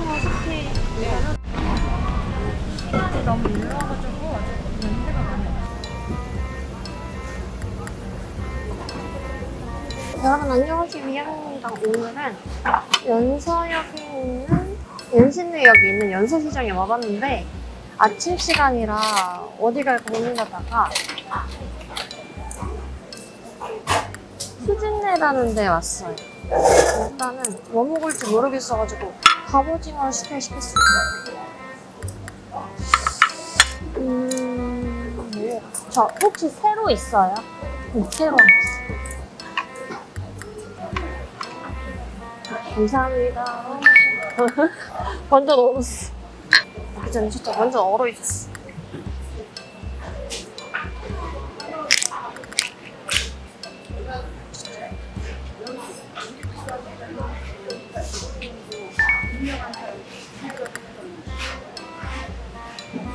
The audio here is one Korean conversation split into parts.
갑오징어 스테이크. 너무 유명해가지고 아직 냄새가 없어. 여러분 안녕하세요 미양입니다. 오늘은 연서역에 있는 연신내역에 있는 연서시장에 와봤는데 아침 시간이라 어디 갈까 고민하다가 수진내라는 데 왔어요. 일단은 뭐 먹을지 모르겠어가지고 갑오징어를 시켜 시켰습니다. 음, 뭐, 저 혹시 새로 있어요? 네, 새로 있어요. 감사합니다. 완전 얼었어. 그 전에 진짜 완전 얼어 있었어.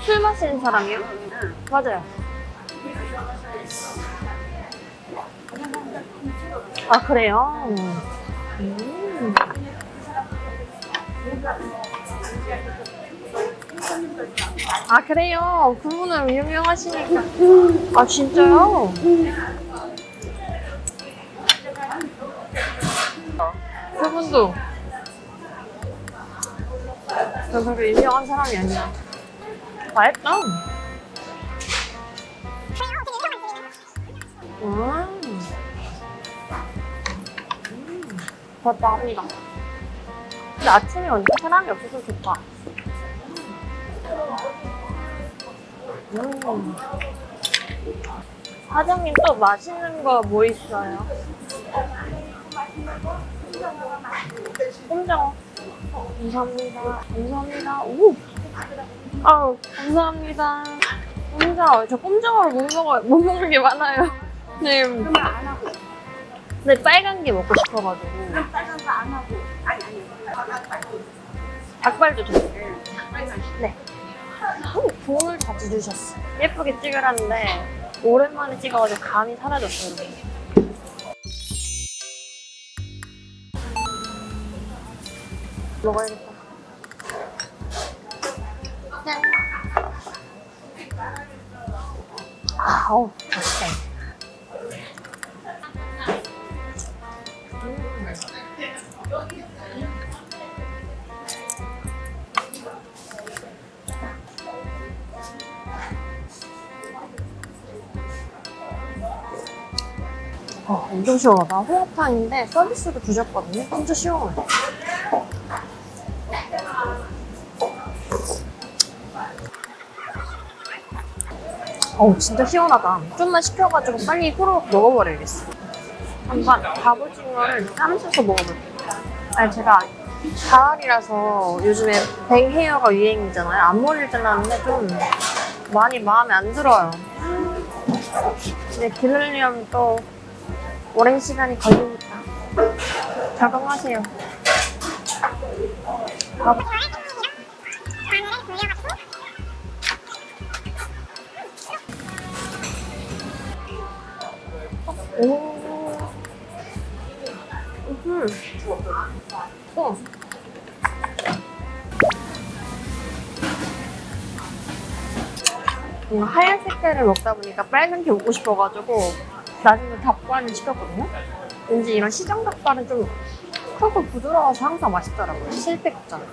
술 마시는 사람이요? 맞아요. 아, 그래요? 음. 아, 그래요? 그분은 유명하시니까. 아, 진짜요? 그분도. 저 그렇게 유명한 사람이 아니야. 맛있다. 음. 음. 합니다. 근데 아침에 오니까 사람이 없어서 좋다. 음. 사장님 또 맛있는 거 뭐 있어요? 꼼장어. 감사합니다. 감사합니다. 오! 아우, 감사합니다. 꼼장어. 저 꼼장어를 못 먹어요. 못 먹는 게 많아요. 네. 그러면 안 하고 근데 빨간 게 먹고 싶어가지고. 그럼 빨간 거 안 하고 아니 아니 닭발도 주세요. 네. 오, 돈을 자주 주셨어. 예쁘게 찍으라는데 오랜만에 찍어가지고 감이 사라졌어요. 이렇게. 먹어야겠다. 짠. 아, 어우, 맛있다. 어, 엄청 시원하다. 홍합탕인데 서비스도 주셨거든요. 진짜 시원해. 어우, 진짜 시원하다. 좀만 시켜가지고 빨리 후루룩 먹어버려야겠어. 한번 갑오징어를 삶아서 먹어볼게요. 아니, 제가 가을이라서 요즘에 뱅 헤어가 유행이잖아요. 앞머리를 잘랐는데 좀 많이 마음에 안 들어요. 근데 기르려면 또 오랜 시간이 걸리니까 적응하세요. 아, 오. 음. 또. 뭔가 하얀 색깔을 먹다 보니까 빨간 게 먹고 싶어가지고 나중에 닭발을 시켰거든요. 왠지 이런 시장 닭발은 좀 크고 부드러워서 항상 맛있더라고요. 실패국잖아.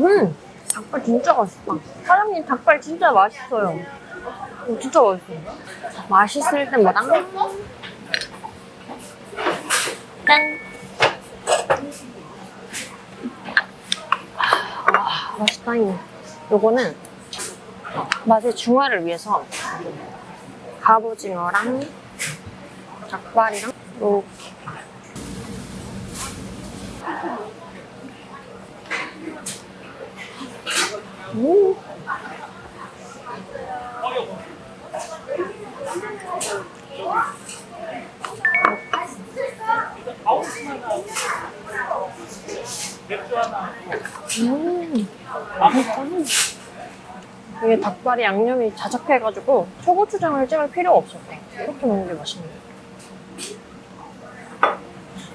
음! 닭발 진짜 맛있다. 사장님 닭발 진짜 맛있어요. 어, 진짜 맛있어요. 맛있을 때마다 짠! 아, 맛있다. 요거는 맛의 중화를 위해서 갑오징어랑 닭발이랑 이렇게 음. 음. 음. 이게 닭발이 양념이 자작해가지고 초고추장을 찍을 필요가 없었대. 이렇게 먹는 게 맛있네.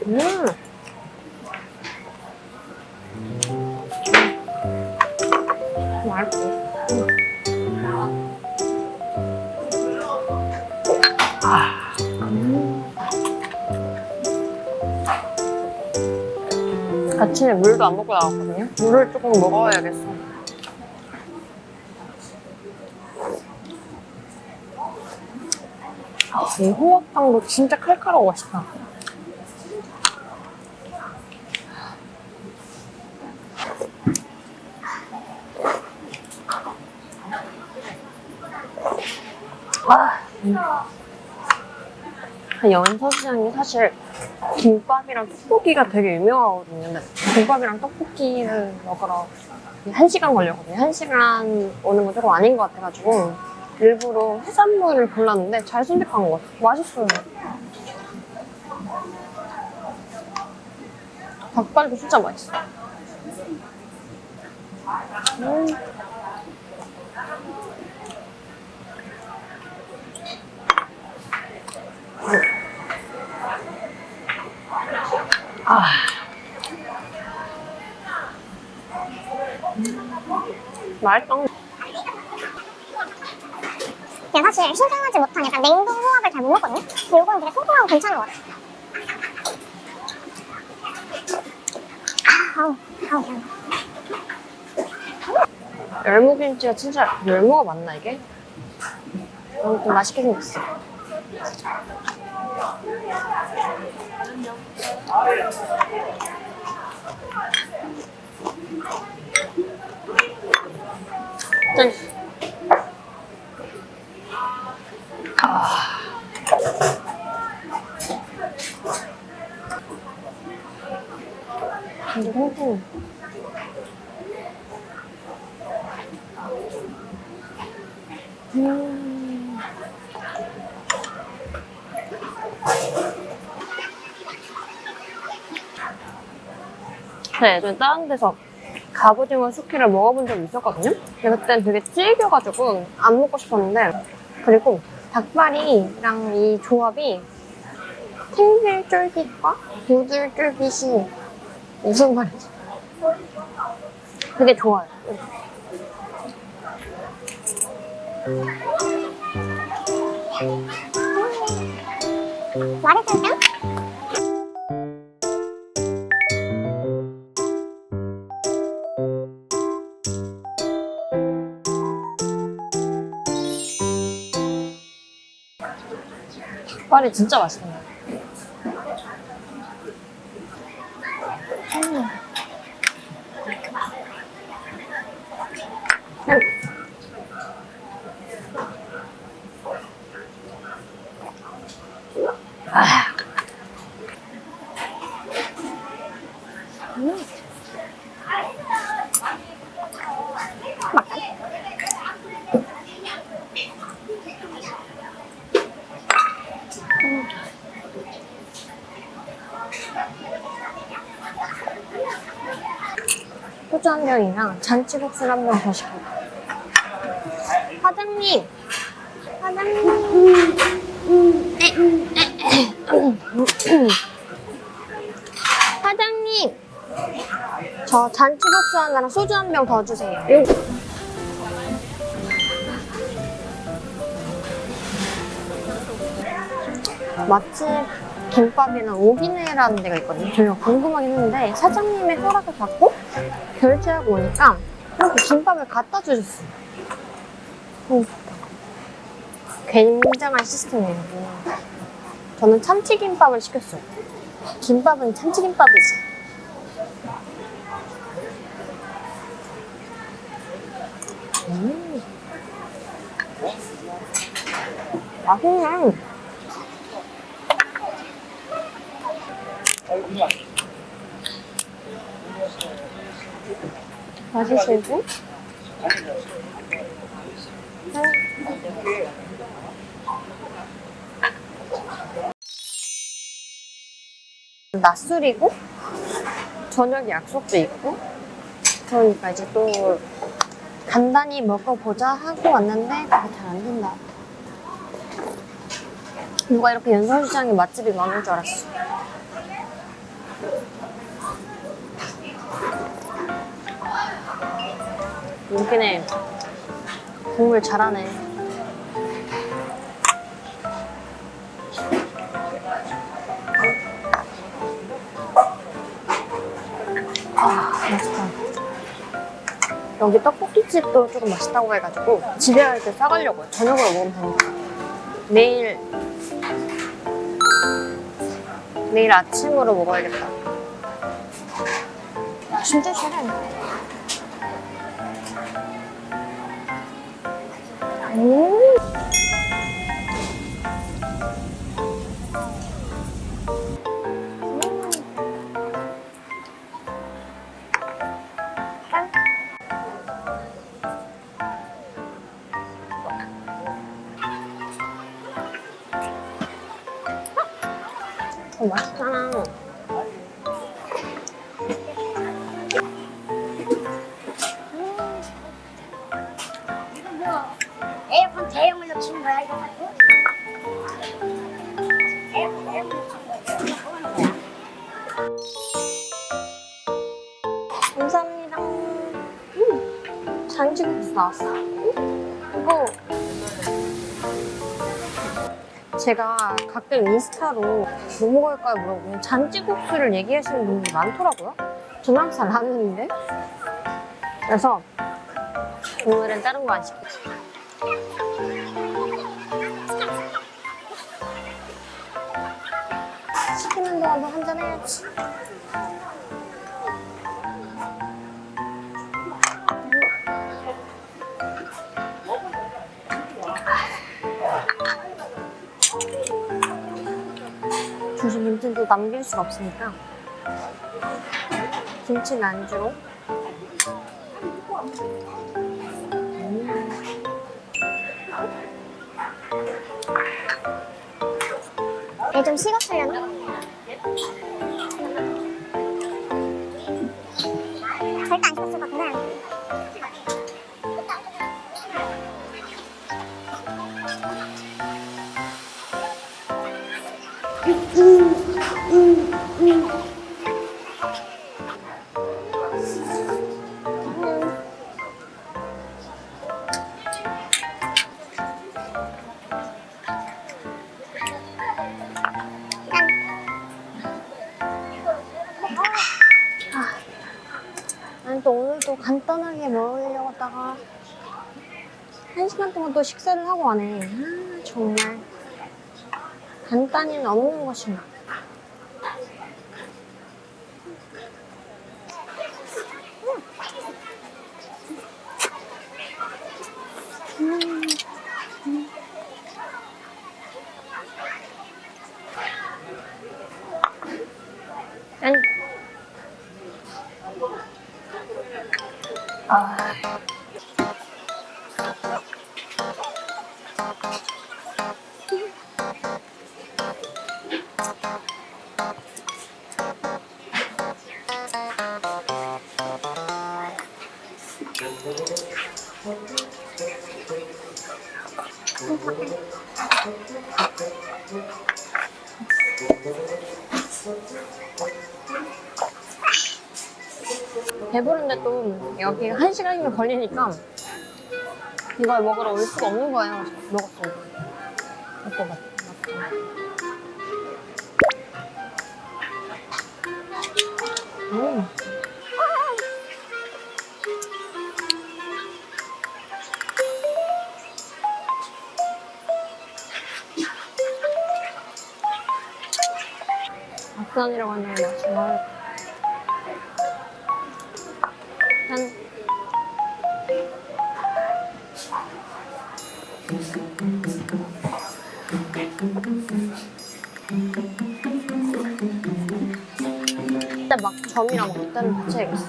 음. 맛있어. 아. 아침에 물도 안 먹고 나왔거든요. 물을 조금 먹어야겠어. 아, 이 홍합빵도 진짜 칼칼하고 맛있다. 연서시장이 사실 김밥이랑 떡볶이가 되게 유명하거든요. 근데 김밥이랑 떡볶이를 먹으러 한 시간 걸렸거든요. 한 시간 오는 건 조금 아닌 것 같아가지고 일부러 해산물을 골랐는데 잘 선택한 것 같아요. 맛있어요. 닭발도 진짜 맛있어. 음. 아. 맛있다. 제가 사실 신선하지 못한 약간 냉동 홍합을 잘 못 먹거든요. 근데 이거는 되게 통통하고 괜찮은 것 같아요. 아, 아우, 아우, 아우. 열무김치가 진짜 열무가 맞나 이게? 아무튼 맛있게 생겼어. 짠. 네, 예전에 다른 데서 갑오징어 숙회를 먹어본 적이 있었거든요? 근데 그때는 되게 질겨가지고 안 먹고 싶었는데 그리고 닭발이랑 이 조합이 탱글 쫄깃과 부들 쫄깃이 무슨 말이지? 되게 좋아요. 맛있을까? 닭발이 진짜 맛있네요. 음. 아. 음. 소주 한 병이랑 잔치국수 한병 더 시켜요. 사장님! 사장님! 사장님! 저 잔치국수 하나랑 소주 한 병 더 주세요. 맛집 김밥이나 오기네라는 데가 있거든요. 저희가 궁금하긴 했는데 사장님의 허락을 받고 결제하고 오니까 이렇게 김밥을 갖다 주셨어요. 음. 굉장한 시스템이에요. 저는 참치김밥을 시켰어요. 김밥은 참치김밥이지. 음. 맛있네. 맛있을지? 낮술이고 저녁 약속도 있고 그러니까 이제 또 간단히 먹어보자 하고 왔는데 그게 잘 안 된다. 누가 이렇게 연설시장에 맛집이 많을 줄 알았어. 웃기네. 국물 잘하네. 아, 맛있다. 여기 떡볶이집도 조금 맛있다고 해가지고 집에 갈 때 싸가려고요. 저녁으로 먹으면 되니까. 내일 내일 아침으로 먹어야겠다. 진짜 싫어. 음. 어, 맛있잖 나왔어. 음, 이거 제가 가끔 인스타로 뭐 먹을까요 물어보면 잔치국수를 얘기하시는 분들이 많더라고요. 저는 항상 라면인데. 그래서 오늘은 다른 거 안 시켰어요. 시키는 동안도 한잔 해야지. 김치도 남길 수가 없으니까 김치는 안주로 얘좀 식었으려나? 절대 안 식었을 것 같은데. 아니 또 오늘 또 간단하게 먹으려고 하다가 한 시간 동안 또 식사를 하고 가네. 아, 정말. 간단히는 없는 것이나 배부른데 또 여기 한 시간이면 걸리니까 이걸 먹으러 올 수가 없는 거예요. 먹었어요. 먹고 갔 음. 박산이라고 하는 게 정말 짠. 일 단막 점이랑 먹다는 같이 해야겠어.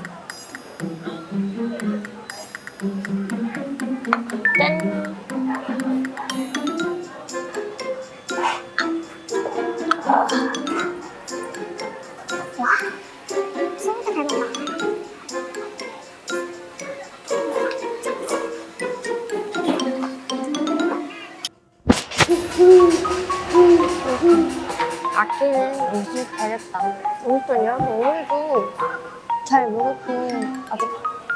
여러분 오늘도 잘 먹을게 아주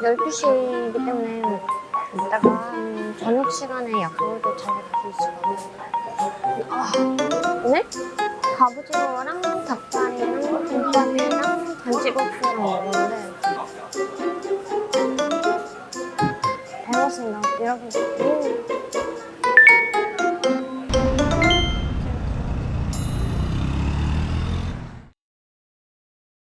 12시이기 때문에 이따가 한 저녁 시간에 약속도 잘 가고 있을 거고. 아, 오늘 갑오징어랑 닭다리랑 김밥이랑 간식국수랑 먹었는데 잘 먹었습니다. 여러분